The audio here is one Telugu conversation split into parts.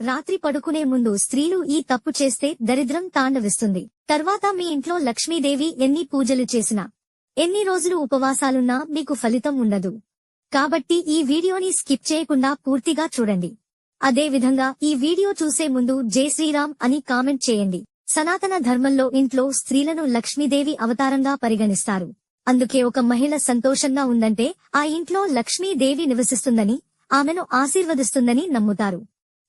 రాత్రి పడుకునే ముందు స్త్రీలు ఈ తప్పు చేస్తే దరిద్రం తాండవిస్తుంది. తర్వాత మీ ఇంట్లో లక్ష్మీదేవి ఎన్ని పూజలు చేసినా ఎన్ని రోజులు ఉపవాసాలున్నా మీకు ఫలితం ఉండదు. కాబట్టి ఈ వీడియోని స్కిప్ చేయకుండా పూర్తిగా చూడండి. అదే విధంగా ఈ వీడియో చూసే ముందు జై శ్రీరామ్ అని కామెంట్ చేయండి. సనాతన ధర్మంలో ఇంట్లో స్త్రీలను లక్ష్మీదేవి అవతారంగా పరిగణిస్తారు. అందుకే ఒక మహిళ సంతోషంగా ఉందంటే ఆ ఇంట్లో లక్ష్మీదేవి నివసిస్తుందని ఆమెను ఆశీర్వదిస్తుందని నమ్ముతారు.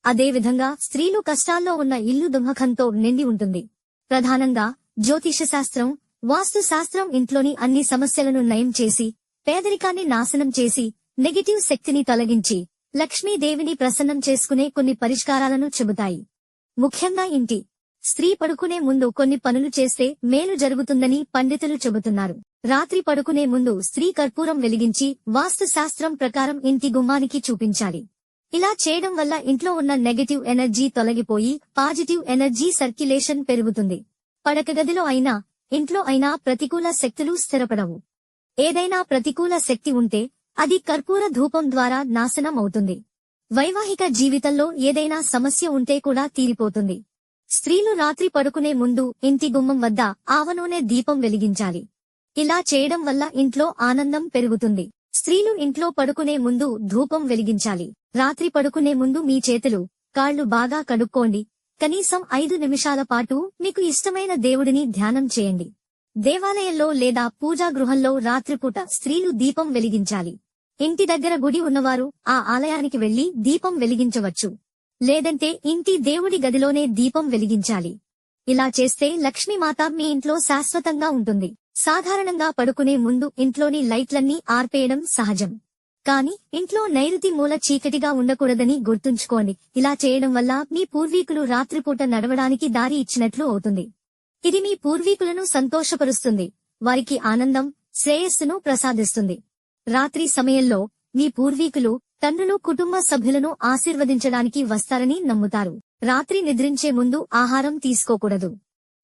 అదేవిధంగా స్త్రీలు కష్టాల్లో ఉన్న ఇల్లు దుమ్మఖంతో నిండి ఉంటుంది. ప్రధానంగా జ్యోతిషశాస్త్రం వాస్తుశాస్త్రం ఇంట్లోని అన్ని సమస్యలను నయం చేసి పేదరికాన్ని నాశనం చేసి నెగటివ్ శక్తిని తొలగించి లక్ష్మీదేవిని ప్రసన్నం చేసుకునే కొన్ని పరిష్కారాలను చెబుతాయి. ముఖ్యంగా ఇంటి స్త్రీ పడుకునే ముందు కొన్ని పనులు చేస్తే మేలు జరుగుతుందని పండితులు చెబుతున్నారు. రాత్రి పడుకునే ముందు స్త్రీ కర్పూరం వెలిగించి వాస్తుశాస్త్రం ప్రకారం ఇంటి గుమ్మానికి చూపించాలి. ఇలా చేయడం వల్ల ఇంట్లో ఉన్న నెగటివ్ ఎనర్జీ తొలగిపోయి పాజిటివ్ ఎనర్జీ సర్క్యులేషన్ పెరుగుతుంది. పడక గదిలో అయినా ఇంట్లో అయినా ప్రతికూల శక్తులు స్థిరపడవు. ఏదైనా ప్రతికూల శక్తి ఉంటే అది కర్పూర ధూపం ద్వారా నాశనం అవుతుంది. వైవాహిక జీవితంలో ఏదైనా సమస్య ఉంటే కూడా తీరిపోతుంది. స్త్రీలు రాత్రి పడుకునే ముందు ఇంటి గుమ్మం వద్ద ఆవనూనె దీపం వెలిగించాలి. ఇలా చేయడం వల్ల ఇంట్లో ఆనందం పెరుగుతుంది. స్త్రీలు ఇంట్లో పడుకునే ముందు ధూపం వెలిగించాలి. రాత్రి పడుకునే ముందు మీ చేతులు కాళ్ళు బాగా కడుక్కోండి. కనీసం ఐదు నిమిషాల పాటు మీకు ఇష్టమైన దేవుడిని ధ్యానం చేయండి. దేవాలయంలో లేదా పూజా గృహంలో రాత్రిపూట స్త్రీలు దీపం వెలిగించాలి. ఇంటి దగ్గర గుడి ఉన్నవారు ఆ ఆలయానికి వెళ్ళి దీపం వెలిగించవచ్చు. లేదంటే ఇంటి దేవుడి గదిలోనే దీపం వెలిగించాలి. ఇలా చేస్తే లక్ష్మీమాత మీ ఇంట్లో శాశ్వతంగా ఉంటుంది. సాధారణంగా పడుకునే ముందు ఇంట్లోని లైట్లన్నీ ఆర్పేయడం సహజం. కాని ఇంట్లో నైరుతి మూల చీకటిగా ఉండకూడదని గుర్తుంచుకోండి. ఇలా చేయడం వల్ల మీ పూర్వీకులు రాత్రిపూట నడవడానికి దారి ఇచ్చినట్లు అవుతుంది. ఇది మీ పూర్వీకులను సంతోషపరుస్తుంది. వారికి ఆనందం శ్రేయస్సును ప్రసాదిస్తుంది. రాత్రి సమయంలో మీ పూర్వీకులు తండ్రులు కుటుంబ సభ్యులను ఆశీర్వదించడానికి వస్తారని నమ్ముతారు. రాత్రి నిద్రించే ముందు ఆహారం తీసుకోకూడదు.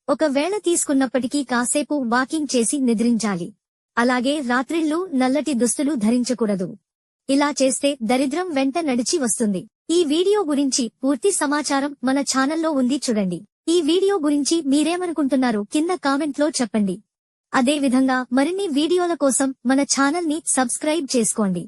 ఒకవేళ తీసుకున్నప్పటికీ కాసేపు వాకింగ్ చేసి నిద్రించాలి. అలాగే రాత్రిళ్ళు నల్లటి దుస్తులు ధరించకూడదు. ఇలా చేస్తే దరిద్రం వెంట నడిచి వస్తుంది. ఈ వీడియో గురించి పూర్తి సమాచారం మన ఛానల్లో ఉంది చూడండి. ఈ వీడియో గురించి మీరేమనుకుంటున్నారు కింద కామెంట్లో చెప్పండి. అదే విధంగా మరిన్ని వీడియోల కోసం మన ఛానల్ని సబ్స్క్రైబ్ చేసుకోండి.